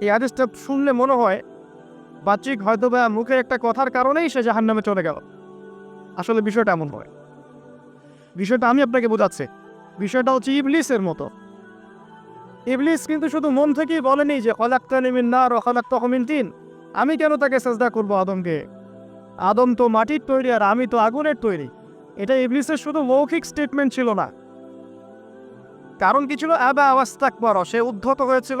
এই আদেশটা শুনলে মনে হয় বাচ্চিক হয়তো বা মুখের একটা কথার কারণেই সে জাহান নামে চলে গেল। আসলে বিষয়টা এমন হয়। বিষয়টা আমি আপনাকে বোঝাচ্ছি। বিষয়টা হচ্ছে ইবলিসের মতো। ইবলিস কিন্তু শুধু মন থেকেই বলেনি যে হলাক্তানিমিন না রহলাক্ত হমিন তিন আমি কেন তাকে চেষ্টা করব আদমকে? আদম তো মাটির তৈরি আর আমি তো আগুনের তৈরি। এটা ইবলিসের শুধু মৌখিক স্টেটমেন্ট ছিল না। কারণ কি ছিল? অ্যাবা বড় সে উদ্ধত হয়েছিল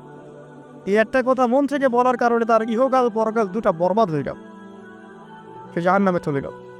এই একটা কথা মন থেকে বলার কারণে তার ইহকাল পরকাল দুটা বরবাদ হয়ে গেল। সে জাহান নামে চলে গেল।